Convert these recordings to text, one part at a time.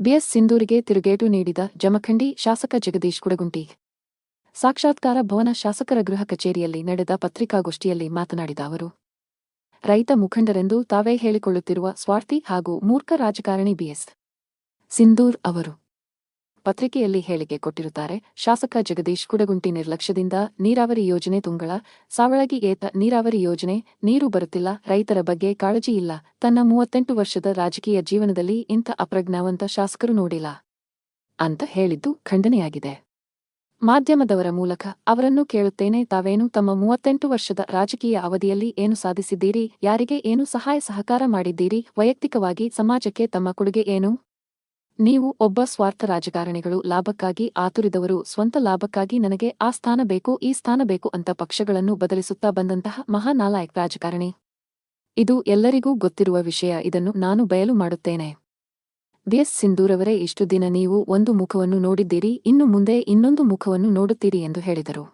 BS ಸಿಂಧೂರಿಗೆ ತಿರುಗೇಟು ನೀಡಿದ ಜಮಖಂಡಿ ಶಾಸಕ ಜಗದೀಶ್ ಕುಡಗುಂಟಿ. ಸಾಕ್ಷಾತ್ಕಾರ ಭವನ ಶಾಸಕರ ಗೃಹ ಕಚೇರಿಯಲ್ಲಿ ನಡೆದ ಪತ್ರಿಕಾಗೋಷ್ಠಿಯಲ್ಲಿ ಮಾತನಾಡಿದ ಅವರು, ರೈತ ಮುಖಂಡರೆಂದು ತಾವೇ ಹೇಳಿಕೊಳ್ಳುತ್ತಿರುವ ಸ್ವಾರ್ಥಿ ಹಾಗೂ ಮೂರ್ಖ ರಾಜಕಾರಣಿ ಬಿಎಸ್. ಸಿಂಧೂರ್ ಅವರು. ಪತ್ರಿಕೆಯಲ್ಲಿ ಹೇಳಿಕೆ ಕೊಟ್ಟಿರುತ್ತಾರೆ, ಶಾಸಕ ಜಗದೀಶ್ ಕುಡಗುಂಟಿ ನಿರ್ಲಕ್ಷ್ಯದಿಂದ ನೀರಾವರಿ ಯೋಜನೆ ತುಂಗಳ, ಸಾವಳಗಿ ಏತ ನೀರಾವರಿ ಯೋಜನೆ, ನೀರು ಬರುತ್ತಿಲ್ಲ, ರೈತರ ಬಗ್ಗೆ ಕಾಳಜಿ ಇಲ್ಲ, ತನ್ನ ಮೂವತ್ತೆಂಟು ವರ್ಷದ ರಾಜಕೀಯ ಜೀವನದಲ್ಲಿ ಇಂಥ ಅಪ್ರಜ್ಞಾವಂತ ಶಾಸಕರು ನೋಡಿಲ್ಲ ಅಂತ ಹೇಳಿದ್ದು ಖಂಡನೆಯಾಗಿದೆ. ಮಾಧ್ಯಮದವರ ಮೂಲಕ ಅವರನ್ನು ಕೇಳುತ್ತೇನೆ, ತಾವೇನು ತಮ್ಮ ಮೂವತ್ತೆಂಟು ವರ್ಷದ ರಾಜಕೀಯ ಅವಧಿಯಲ್ಲಿ ಏನು ಸಾಧಿಸಿದ್ದೀರಿ, ಯಾರಿಗೆ ಏನು ಸಹಾಯ ಸಹಕಾರ ಮಾಡಿದ್ದೀರಿ, ವೈಯಕ್ತಿಕವಾಗಿ ಸಮಾಜಕ್ಕೆ ತಮ್ಮ ಕೊಡುಗೆ ಏನು? ನೀವು ಒಬ್ಬ ಸ್ವಾರ್ಥ ರಾಜಕಾರಣಿಗಳು, ಲಾಭಕ್ಕಾಗಿ ಆತುರಿದವರು, ಸ್ವಂತ ಲಾಭಕ್ಕಾಗಿ ನನಗೆ ಆ ಸ್ಥಾನ ಬೇಕು, ಈ ಸ್ಥಾನ ಬೇಕು ಅಂತ ಪಕ್ಷಗಳನ್ನು ಬದಲಿಸುತ್ತಾ ಬಂದಂತಹ ಮಹಾನಾಲಾಯಕ್ ರಾಜಕಾರಣಿ. ಇದು ಎಲ್ಲರಿಗೂ ಗೊತ್ತಿರುವ ವಿಷಯ, ಇದನ್ನು ನಾನು ಬಯಲು ಮಾಡುತ್ತೇನೆ. ಬಿಎಸ್ ಸಿಂಧೂರವರೇ, ಇಷ್ಟು ದಿನ ನೀವು ಒಂದು ಮುಖವನ್ನು ನೋಡಿದ್ದೀರಿ, ಇನ್ನು ಮುಂದೆ ಇನ್ನೊಂದು ಮುಖವನ್ನು ನೋಡುತ್ತೀರಿ ಎಂದು ಹೇಳಿದರು.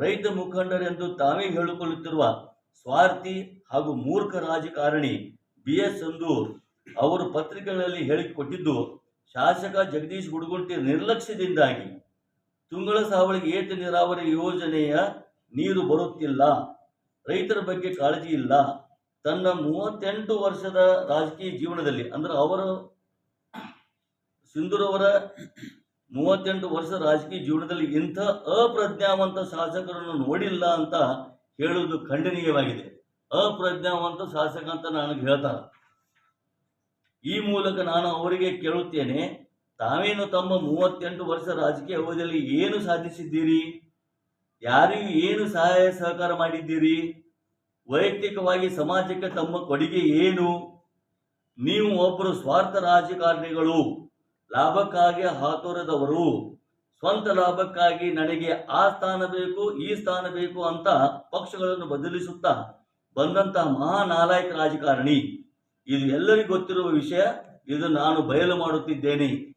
ರೈತ ಮುಖಂಡರೆಂದು ತಾವೇ ಹೇಳಿಕೊಳ್ಳುತ್ತಿರುವ ಸ್ವಾರ್ಥಿ ಹಾಗೂ ಮೂರ್ಖ ರಾಜಕಾರಣಿ ಬಿಎಸ್ ಸಂದೂರ್ ಅವರು ಪತ್ರಿಕೆಗಳಲ್ಲಿ ಹೇಳಿಕೊಟ್ಟಿದ್ದು, ಶಾಸಕ ಜಗದೀಶ್ ಗುಡುಗುಂಟಿ ನಿರ್ಲಕ್ಷ್ಯದಿಂದಾಗಿ. ತುಂಗಳ ಸಾವಳಿಗೆ ಏತ ನೀರಾವರಿ ಯೋಜನೆಯ ನೀರು ಬರುತ್ತಿಲ್ಲ, ರೈತರ ಬಗ್ಗೆ ಕಾಳಜಿ ಇಲ್ಲ. ತನ್ನ ಮೂವತ್ತೆಂಟು ವರ್ಷದ ರಾಜಕೀಯ ಜೀವನದಲ್ಲಿ, ಅಂದ್ರೆ ಅವರು ಸಿಂಧೂರವರ ಮೂವತ್ತೆಂಟು ವರ್ಷ ರಾಜಕೀಯ ಜೀವನದಲ್ಲಿ ಇಂಥ ಅಪ್ರಜ್ಞಾವಂತ ಶಾಸಕರನ್ನು ನೋಡಿಲ್ಲ ಅಂತ ಹೇಳುವುದು ಖಂಡನೀಯವಾಗಿದೆ. ಅಪ್ರಜ್ಞಾವಂತ ಶಾಸಕ ಅಂತ ನನಗೆ ಹೇಳ್ತಾರೆ. ಈ ಮೂಲಕ ನಾನು ಅವರಿಗೆ ಕೇಳುತ್ತೇನೆ, ತಾವೇನು ತಮ್ಮ ಮೂವತ್ತೆಂಟು ವರ್ಷ ರಾಜಕೀಯ ಅವಧಿಯಲ್ಲಿ ಏನು ಸಾಧಿಸಿದ್ದೀರಿ? ಯಾರಿಗೂ ಏನು ಸಹಾಯ ಸಹಕಾರ ಮಾಡಿದ್ದೀರಿ? ವೈಯಕ್ತಿಕವಾಗಿ ಸಮಾಜಕ್ಕೆ ತಮ್ಮ ಕೊಡುಗೆ ಏನು? ನೀವು ಒಬ್ಬರು ಸ್ವಾರ್ಥ ರಾಜಕಾರಣಿಗಳು, ಲಾಭಕ್ಕಾಗಿ ಹಾತೊರೆದವರು, ಸ್ವಂತ ಲಾಭಕ್ಕಾಗಿ ನನಗೆ ಆ ಸ್ಥಾನ ಬೇಕು, ಈ ಸ್ಥಾನ ಬೇಕು ಅಂತ ಪಕ್ಷಗಳನ್ನು ಬದಲಿಸುತ್ತಾ ಬಂದಂತಹ ಮಹಾನಾಲಾಯಕ ರಾಜಕಾರಣಿ. ಇದು ಎಲ್ಲರಿಗೂ ಗೊತ್ತಿರುವ ವಿಷಯ, ಇದು ನಾನು ಬಯಲು ಮಾಡುತ್ತಿದ್ದೇನೆ.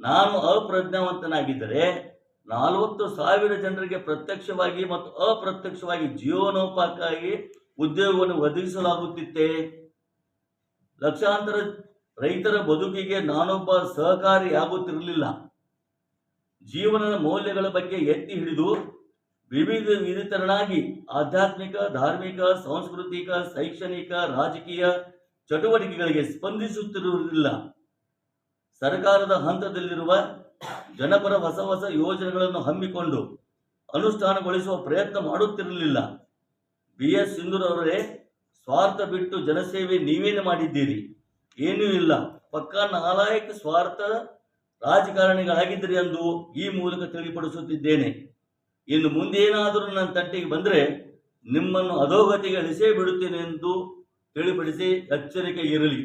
ನಾನು ಅಪ್ರಜ್ಞಾವಂತನಾಗಿದ್ದರೆ ನಲವತ್ತು ಸಾವಿರ ಜನರಿಗೆ ಪ್ರತ್ಯಕ್ಷವಾಗಿ ಮತ್ತು ಅಪ್ರತ್ಯಕ್ಷವಾಗಿ ಜೀವನೋಪಾಯಕ್ಕಾಗಿ ಉದ್ಯೋಗವನ್ನು ಒದಗಿಸಲಾಗುತ್ತಿತ್ತೆ. ಲಕ್ಷಾಂತರ ರೈತರ ಬದುಕಿಗೆ ನಾನೊಬ್ಬ ಸಹಕಾರಿಯಾಗುತ್ತಿರಲಿಲ್ಲ. ಜೀವನದ ಮೌಲ್ಯಗಳ ಬಗ್ಗೆ ಎತ್ತಿ ಹಿಡಿದು ವಿವಿಧ ವಿಧಿತರನಾಗಿ ಆಧ್ಯಾತ್ಮಿಕ, ಧಾರ್ಮಿಕ, ಸಾಂಸ್ಕೃತಿಕ, ಶೈಕ್ಷಣಿಕ, ರಾಜಕೀಯ ಚಟುವಟಿಕೆಗಳಿಗೆ ಸ್ಪಂದಿಸುತ್ತಿರುವುದಿಲ್ಲ. ಸರ್ಕಾರದ ಹಂತದಲ್ಲಿರುವ ಜನಪರ ಹೊಸ ಹೊಸ ಯೋಜನೆಗಳನ್ನು ಹಮ್ಮಿಕೊಂಡು ಅನುಷ್ಠಾನಗೊಳಿಸುವ ಪ್ರಯತ್ನ ಮಾಡುತ್ತಿರಲಿಲ್ಲ. ಬಿ. ಎಸ್. ಸಿಂಧೂರ್ ಅವರೇ, ಸ್ವಾರ್ಥ ಬಿಟ್ಟು ಜನಸೇವೆ ನೀವೇನು ಮಾಡಿದ್ದೀರಿ. ಏನೂ ಇಲ್ಲ. ಪಕ್ಕಾ ನಾಲಾಯಕ ಸ್ವಾರ್ಥ ರಾಜಕಾರಣಿಗಳಾಗಿದ್ದರೆ ಎಂದು ಈ ಮೂಲಕ ತಿಳಿಪಡಿಸುತ್ತಿದ್ದೇನೆ. ಇನ್ನು ಮುಂದೇನಾದರೂ ನನ್ನ ತಟ್ಟಿಗೆ ಬಂದರೆ ನಿಮ್ಮನ್ನು ಅಧೋಗತಿಗೆ ಅಳಿಸೇ ಬಿಡುತ್ತೇನೆ ಎಂದು ತಿಳಿಪಡಿಸಿ ಎಚ್ಚರಿಕೆ ಇರಲಿ.